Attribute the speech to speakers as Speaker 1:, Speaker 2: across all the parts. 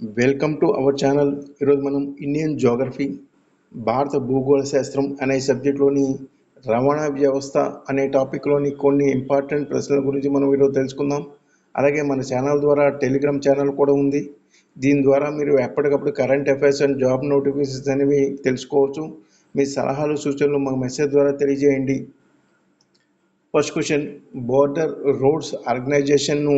Speaker 1: Welcome to our channel ఈరోజు మనం Indian geography భారత భూగోళ శాస్త్రం అనే సబ్జెక్ట్లోని రవాణా వ్యవస్థ అనే టాపిక్లోని కొన్ని ఇంపార్టెంట్ ప్రశ్నల గురించి మనం ఈరోజు తెలుసుకుందాం. అలాగే మన ఛానల్ ద్వారా టెలిగ్రామ్ ఛానల్ కూడా ఉంది. దీని ద్వారా మీరు ఎప్పటికప్పుడు current affairs and job notifications అనేవి తెలుసుకోవచ్చు. మీ సలహాలు సూచనలు మాకు మెసేజ్ ద్వారా తెలియజేయండి. ఫస్ట్ క్వశ్చన్ బోర్డర్ రోడ్స్ ఆర్గనైజేషన్ను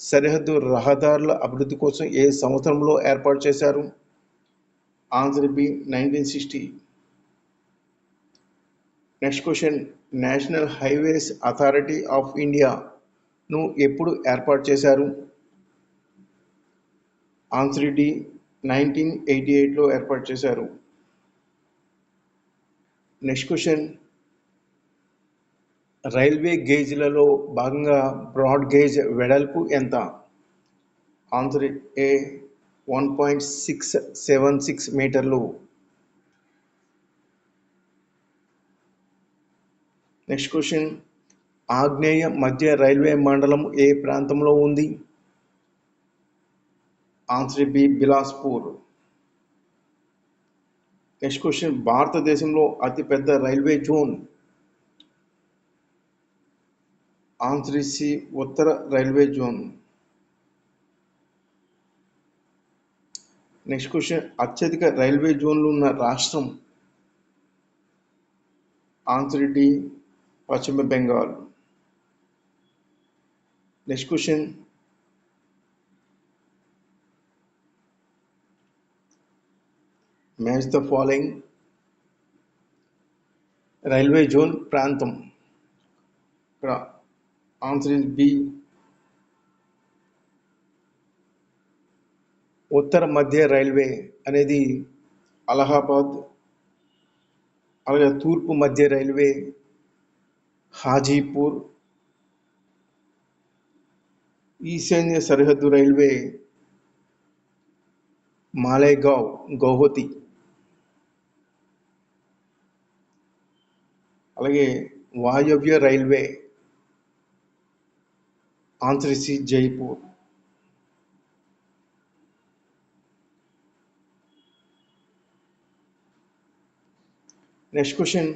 Speaker 1: సరిహద్దు రహదారుల అభివృద్ధి కోసం ఏ సంవత్సరంలో ఏర్పాటు చేశారు? Answer B nineteen sixty. Next question. National highways authority of ఇండియాను ఎప్పుడు ఏర్పాటు చేశారు? ఆన్సర్ డి నైన్టీన్ ఎయిటీ ఎయిట్లో ఏర్పాటు చేశారు. Next question. రైల్వే గేజ్లలో భాగంగా బ్రాడ్ గేజ్ వెడల్పు ఎంత? Answer A one point six seven six మీటర్లు. నెక్స్ట్ క్వశ్చన్ ఆగ్నేయ మధ్య రైల్వే మండలం ఏ ప్రాంతంలో ఉంది? Answer B Bilaspur. Next question భారతదేశంలో అతిపెద్ద రైల్వే జోన్ ఆన్సర్ ఉత్తర రైల్వే జోన్. నెక్స్ట్ క్వశ్చన్ అత్యధిక రైల్వే జోన్లు ఉన్న రాష్ట్రం ఆన్సర్ డి పశ్చిమ Bengal. Next question match the following railway zone ప్రాంతం. ఇక్కడ ఆన్సర్ ఇస్ బి ఉత్తర మధ్య రైల్వే అనేది అలహాబాద్ అలాగే తూర్పు మధ్య రైల్వే హాజీపూర్ ఈశాన్య సరిహద్దు రైల్వే మాలేగావ్ గౌహతి అలాగే వాయవ్య railway answer Jaipur next question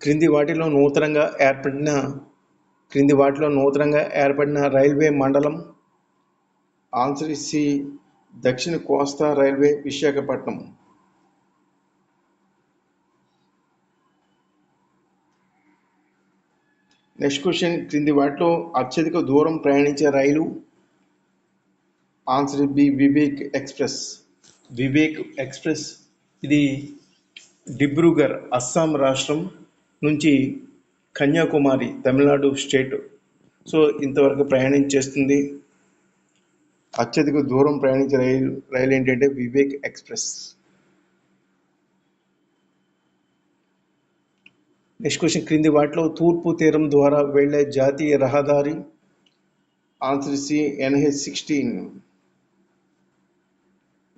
Speaker 1: క్రింది వాటిలో నూతనంగా ఏర్పడిన క్రింది వాటిలో నూతనంగా ఏర్పడిన రైల్వే మండలం ఆన్సర్ దక్షిణ కోస్తా రైల్వే విశాఖపట్నం. నెక్స్ట్ క్వశ్చన్ క్రింది వాటిలో అత్యధిక దూరం ప్రయాణించే రైలు? Answer B Vivek express Vivek express ఇది డిబ్రూగర్ అస్సాం రాష్ట్రం నుంచి కన్యాకుమారి తమిళనాడు స్టేట్. సో ఇంతవరకు ప్రయాణం చేస్తుంది. అత్యధిక దూరం ప్రయాణించే రైలు రైలు ఏంటంటే వివేక్ ఎక్స్ప్రెస్ నెక్స్ట్ క్వశ్చన్ క్రింది వాటిలో తూర్పు తీరం ద్వారా వెళ్ళే జాతీయ రహదారి answer C NH sixteen.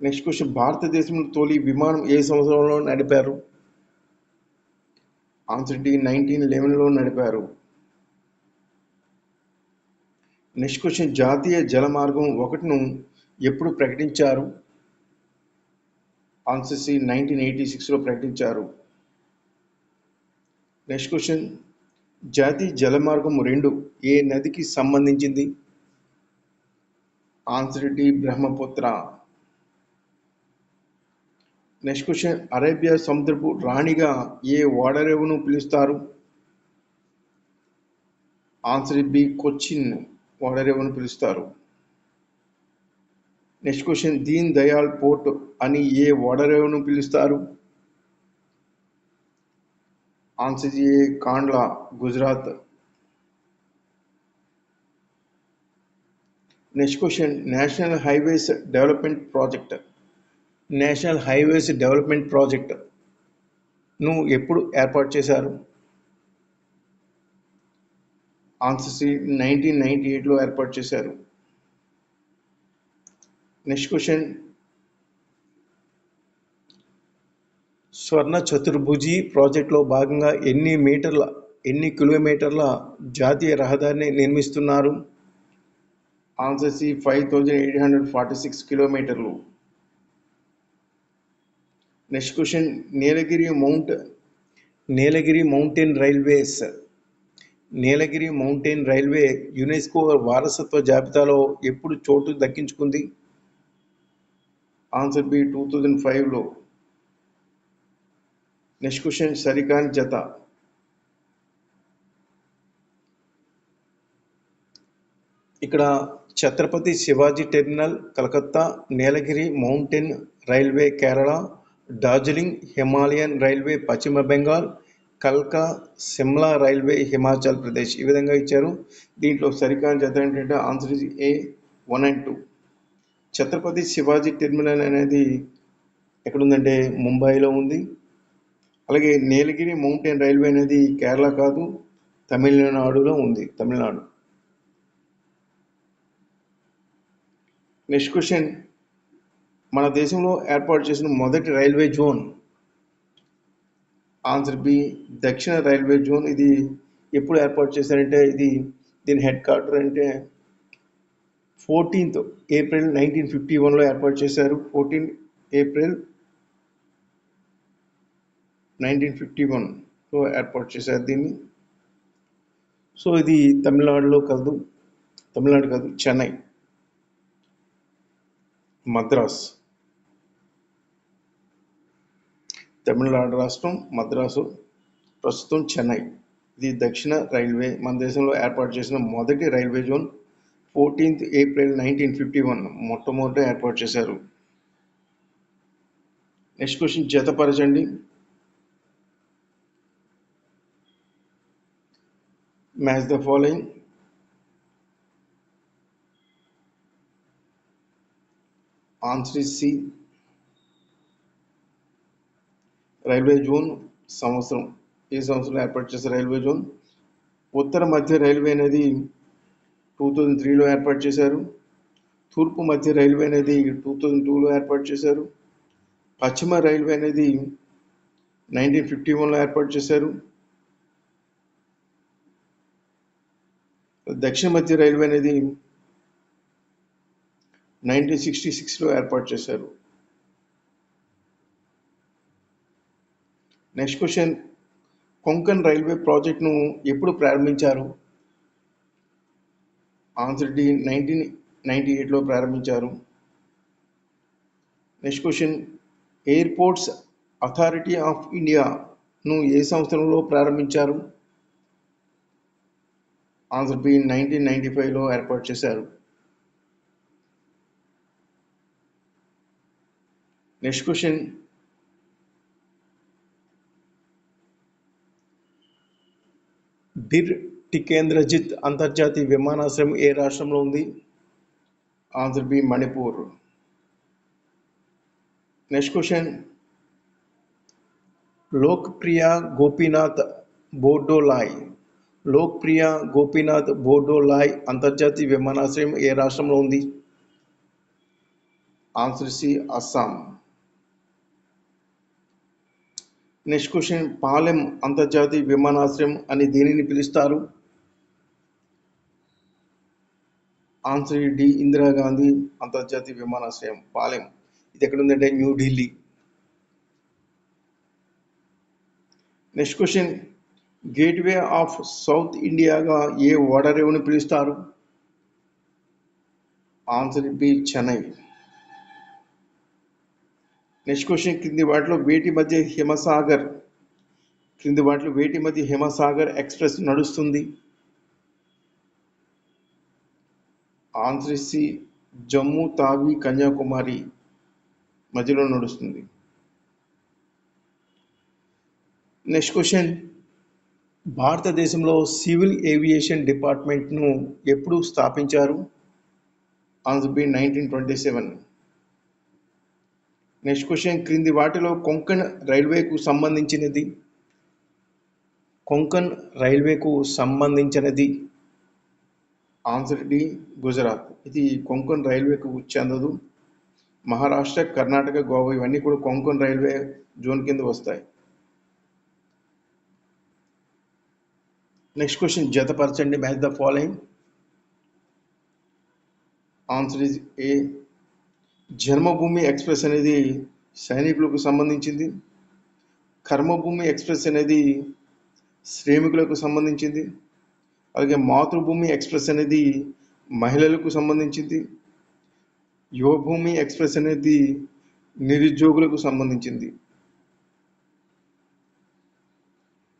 Speaker 1: Next question భారతదేశంలో తొలి విమానం ఏ సంవత్సరంలో నడిపారు? ఆన్సర్ డి నైన్టీన్ లెవెన్లో నడిపారు. నెక్స్ట్ క్వశ్చన్ జాతీయ జలమార్గం ఒకటిను ఎప్పుడు ప్రకటించారు? ఆన్సర్ సి నైన్టీన్ ఎయిటీ సిక్స్లో ప్రకటించారు. నెక్స్ట్ క్వశ్చన్ జాతీయ జలమార్గం రెండు ఏ నదికి సంబంధించింది? Answer D Brahmaputra. Next question Arabia సముద్రపు రాణిగా ఏ ఓడరేవును పిలుస్తారు? ఆన్సర్ బి కొచ్చిన్ ఓడరేవును పిలుస్తారు. Next question Deen Dayal port అని ఏ ఓడరేవును పిలుస్తారు? Answer A Kandla Gujarat. Next question national highways development project. National highways development project. ను ఎప్పుడు ఏర్పాటు చేశారు? ఆన్సర్ సి నైన్టీన్ నైన్టీ ఎయిట్లో ఏర్పాటు చేశారు. నెక్స్ట్ క్వశ్చన్ స్వర్ణ చతుర్భుజి ప్రాజెక్టులో భాగంగా ఎన్ని మీటర్ల ఎన్ని కిలోమీటర్ల జాతీయ రహదారిని నిర్మిస్తున్నారు? Answer C five thousand eight hundred forty six కిలోమీటర్లు next question Nilgiri mount Nilgiri mountain railways Nilgiri mountain railway UNESCO వారసత్వ జాబితాలో ఎప్పుడు చోటు దక్కించుకుంది? ఆన్సర్ బి టూ థౌజండ్ ఫైవ్లో నెక్స్ట్ క్వశ్చన్ సరికాని జత. ఇక్కడ Chhatrapati Shivaji terminal Calcutta Nilgiri mountain railway Kerala Darjeeling Himalayan railway పశ్చిమ బెంగాల్ కల్కా సిమ్లా రైల్వే హిమాచల్ ప్రదేశ్ ఈ విధంగా ఇచ్చారు. దీంట్లో సరికాని జత ఏంటంటే answer is A one and two. Chhatrapati Shivaji terminal అనేది ఎక్కడుందంటే ముంబైలో ఉంది. అలాగే నీలగిరి మౌంటైన్ రైల్వే అనేది కేరళ కాదు తమిళనాడులో ఉంది తమిళనాడు. Next question. మన దేశంలో ఏర్పాటు చేసిన మొదటి రైల్వే జోన్. ఆన్సర్ బి దక్షిణ రైల్వే జోన్. ఇది ఎప్పుడు ఏర్పాటు చేశారంటే ఇది దీని హెడ్ క్వార్టర్ అంటే ఫోర్టీన్త్ ఏప్రిల్ నైన్టీన్ ఫిఫ్టీ వన్లో ఏర్పాటు చేశారు. ఫోర్టీన్ ఏప్రిల్ నైన్టీన్ ఫిఫ్టీ వన్లో ఏర్పాటు చేశారు దీన్ని. సో ఇది తమిళనాడులో కాదు తమిళనాడు కాదు చెన్నై. మద్రాస్. తమిళనాడు రాష్ట్రం మద్రాసు ప్రస్తుతం చెన్నై. ఇది దక్షిణ రైల్వే మన దేశంలో ఏర్పాటు చేసిన మొదటి railway zone. Fourteenth April nineteen fifty one మొట్టమొదట ఏర్పాటు చేశారు. నెక్స్ట్ క్వశ్చన్ జతపరచండి match the following answer is C railway zone సంవత్సరం ఏ సంవత్సరంలో ఏర్పాటు చేసే రైల్వే జోన్ ఉత్తర మధ్య రైల్వే అనేది టూ థౌజండ్ త్రీలో ఏర్పాటు చేశారు. తూర్పు మధ్య రైల్వే అనేది టూ థౌజండ్ టూలో ఏర్పాటు చేశారు. పశ్చిమ రైల్వే అనేది నైన్టీన్ ఫిఫ్టీ వన్లో ఏర్పాటు చేశారు. దక్షిణ మధ్య రైల్వే అనేది నైన్టీన్ సిక్స్టీ సిక్స్లో ఏర్పాటు చేశారు. నెక్స్ట్ క్వశ్చన్ కొంకన్ రైల్వే ప్రాజెక్ట్ను ఎప్పుడు ప్రారంభించారు? ఆన్సర్ డి నైన్టీన్ నైంటీ ఎయిట్లో ప్రారంభించారు. Next question airports authority of ఇండియాను ఏ సంవత్సరంలో ప్రారంభించారు? బి నైన్టీన్ నైంటీ ఫైవ్లో ఏర్పాటు చేశారు. నెక్స్ట్ క్వశ్చన్ బిర్ టికేంద్రజిత్ అంతర్జాతీయ విమానాశ్రయం ఏ రాష్ట్రంలో ఉంది? Answer B Manipur. Next question Lokpriya Gopinath Bordoloi Lokpriya Gopinath Bordoloi అంతర్జాతీయ విమానాశ్రయం ఏ రాష్ట్రంలో ఉంది? Answer C Assam. Next question Palam అంతర్జాతీయ విమానాశ్రయం అని దేనిని పిలుస్తారు? ఆన్సర్ డి ఇందిరాగాంధీ అంతర్జాతీయ విమానాశ్రయం పాలెం. ఇది ఎక్కడ ఉందంటే New Delhi next question gateway of south ఇండియాగా ఏ ఓడరేవుని పిలుస్తారు? Answer B Chennai. Next question క్రింది వాటిలో వేటి మధ్య హిమసాగర్ క్రింది వాటిలో వేటి మధ్య హిమసాగర్ ఎక్స్ప్రెస్ నడుస్తుంది? ఆన్సర్ సి జమ్మూ తావి కన్యాకుమారి మధ్యలో నడుస్తుంది. నెక్స్ట్ క్వశ్చన్ భారతదేశంలో సివిల్ ఏవియేషన్ డిపార్ట్మెంట్ను ఎప్పుడు స్థాపించారు? Answer B nineteen twenty seven next question క్రింది వాటిలో కొంకణ్ రైల్వేకు సంబంధించినది. కొంకణ్ రైల్వేకు సంబంధించినది. ఆన్సర్ డి గుజరాత్ ఇది కొంకణ్ రైల్వేకు చెందదు. మహారాష్ట్ర కర్ణాటక గోవా ఇవన్నీ కూడా కొంకణ్ రైల్వే జోన్ కింద వస్తాయి. నెక్స్ట్ క్వశ్చన్ జతపరచండి match the following answer is A Janmabhoomi express అనేది సైనికులకు సంబంధించింది. కర్మభూమి ఎక్స్ప్రెస్ అనేది శ్రేమికులకు సంబంధించింది. అలాగే మాతృభూమి ఎక్స్ప్రెస్ అనేది మహిళలకు సంబంధించింది. యువభూమి ఎక్స్ప్రెస్ అనేది నిరుద్యోగులకు సంబంధించింది.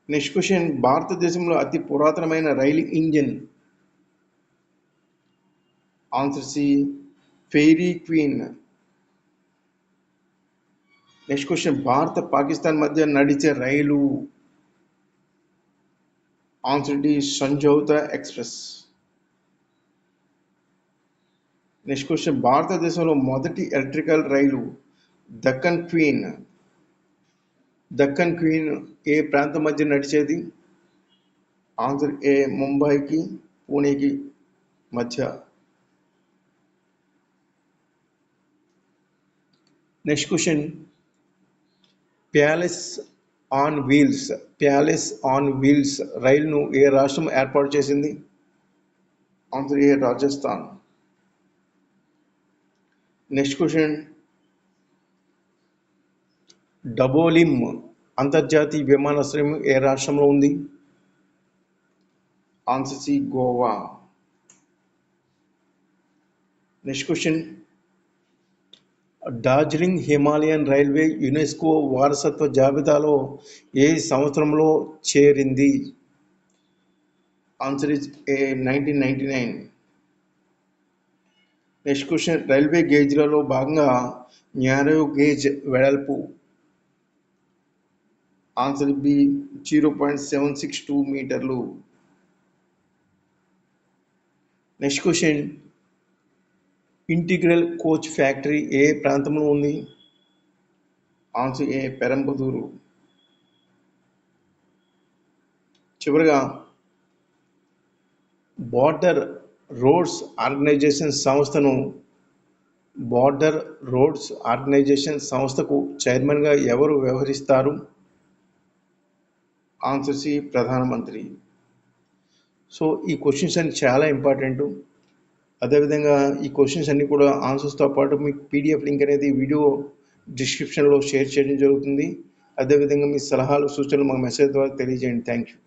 Speaker 1: నెక్స్ట్ క్వశ్చన్ భారతదేశంలో అతి పురాతనమైన రైలు engine. Answer C fairy queen next question భారత పాకిస్తాన్ మధ్య నడిచే రైలు. Answer D Samjhauta express next question భారతదేశంలో మొదటి ఎలక్ట్రికల్ రైలు దక్కన్ క్వీన్ దక్కన్ క్వీన్ ఏ ప్రాంతం మధ్య నడిచేది? ఆన్సర్ ఏ ముంబైకి పూణేకి మధ్య. Next question. Palace on wheels. Palace on wheels రైలును ఏ రాష్ట్రం ఏర్పాటు చేసింది? Answer A Rajasthan. Next question. Dabolim అంతర్జాతీయ విమానాశ్రయం ఏ రాష్ట్రంలో ఉంది? Answer C Goa next question Darjeeling Himalayan railway UNESCO వారసత్వ జాబితాలో ఏ సంవత్సరంలో చేరింది? Answer is A nineteen ninety nine next question railway గేజ్లలో భాగంగా న్యారో గేజ్ వెడల్పు answer B zero point seven six two మీటర్లు. Next question. Integral coach factory ఏ ప్రాంతంలో ఉంది? ఆన్సర్ ఏ పెరంబదూరు చివరిగా బార్డర్ రోడ్స్ ఆర్గనైజేషన్ సంస్థను బార్డర్ రోడ్స్ ఆర్గనైజేషన్ సంస్థకు చైర్మన్గా ఎవరు వ్యవహరిస్తారు? ఆన్సర్స్ ప్రధానమంత్రి. సో ఈ క్వశ్చన్స్ అన్ని చాలా ఇంపార్టెంట్. అదేవిధంగా ఈ క్వశ్చన్స్ అన్ని కూడా ఆన్సర్స్తో పాటు మీకు పీడిఎఫ్ లింక్ అనేది వీడియో డిస్క్రిప్షన్లో షేర్ చేయడం జరుగుతుంది. అదేవిధంగా మీ సలహాలు సూచనలు మా మెసేజ్ ద్వారా తెలియజేయండి. Thank you.